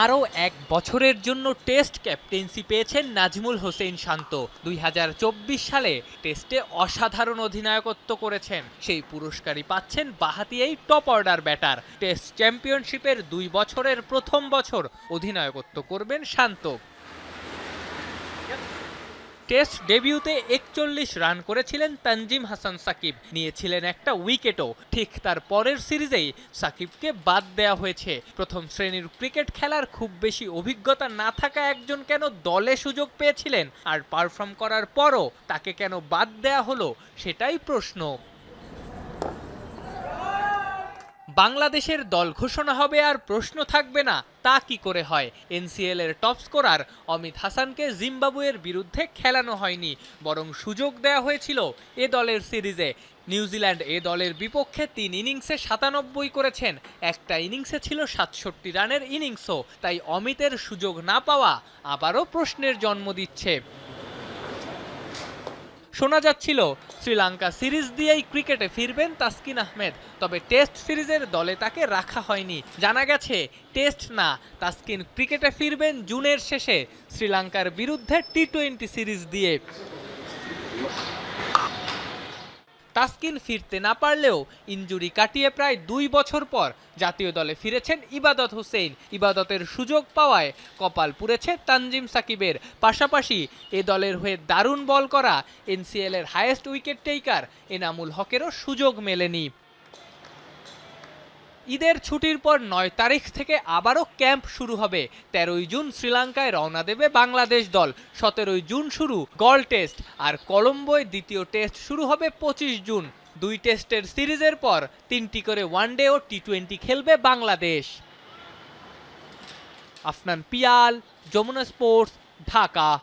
আরও এক বছরের জন্য টেস্ট ক্যাপ্টেন্সি পেয়েছেন নাজমুল হোসেন শান্ত। দুই হাজার চব্বিশ সালে টেস্টে অসাধারণ অধিনায়কত্ব করেছেন। সেই পুরস্কারই পাচ্ছেন বাহাতি এই টপ অর্ডার ব্যাটার। টেস্ট চ্যাম্পিয়নশিপের দুই বছরের প্রথম বছর অধিনায়কত্ব করবেন শান্ত। টেস্ট ডেবিউতে একচল্লিশ রান করেছিলেন তানজিম হাসান সাকিব। নিয়েছিলেন একটা উইকেটও। ঠিক তার পরের সিরিজেই সাকিবকে বাদ দেয়া হয়েছে। প্রথম শ্রেণির ক্রিকেট খেলার খুব বেশি অভিজ্ঞতা না থাকা একজন কেন দলে সুযোগ পেয়েছিলেন? আর পারফর্ম করার পরও তাকে কেন বাদ দেয়া হলো? সেটাই প্রশ্ন। বাংলাদেশের দল ঘোষণা হবে আর প্রশ্ন থাকবে না, তা কি করে হয়? এনসিএল এর টপ স্কোরার অমিত হাসানকে জিম্বাবুয়ের বিরুদ্ধে খেলানো হয়নি, বরং সুযোগ দেওয়া হয়েছিল এ দলের সিরিজে। নিউজিল্যান্ড এ দলের বিপক্ষে তিন ইনিংসে সাতানব্বই করেছেন, একটা ইনিংসে ছিল সাতষট্টি রানের ইনিংসও, তাই অমিতের সুযোগ না পাওয়া আবারও প্রশ্নের জন্ম দিচ্ছে। শোনা যাচ্ছিল, শ্রীলঙ্কা সিরিজ দিয়েই ক্রিকেটে ফিরবেন তাসকিন আহমেদ, তবে টেস্ট সিরিজের দলে তাকে রাখা হয়নি। জানা গেছে, টেস্ট না, তাসকিন ক্রিকেটে ফিরবেন জুনের শেষে শ্রীলঙ্কার বিরুদ্ধে টি টোয়েন্টি সিরিজ দিয়ে। তাসকিন ফিরতে না পারলেও ইনজুরি কাটিয়ে প্রায় দুই বছর পর জাতীয় দলে ফিরেছেন ইবাদত হোসেন। ইবাদতের সুযোগ পাওয়ায় কপাল পুড়েছে তানজিম সাকিবের। পাশাপাশি এ দলের হয়ে দারুণ বল করা এনসিএলের হায়েস্ট উইকেট টেকার এনামুল হকেরও সুযোগ মেলেনি। ঈদের ছুটির পর নয় তারিখ থেকে আবারও ক্যাম্প শুরু হবে। তেরোই জুন শ্রীলঙ্কায় রওনা দেবে বাংলাদেশ দল, সতেরোই জুন শুরু গল টেস্ট, আর কলম্বোয় দ্বিতীয় টেস্ট শুরু হবে পঁচিশ জুন। দুই টেস্টের সিরিজের পর তিনটি করে ওয়ানডে ও টি টোয়েন্টি খেলবে বাংলাদেশ। আফনান পিয়াল, যমুনা স্পোর্টস, ঢাকা।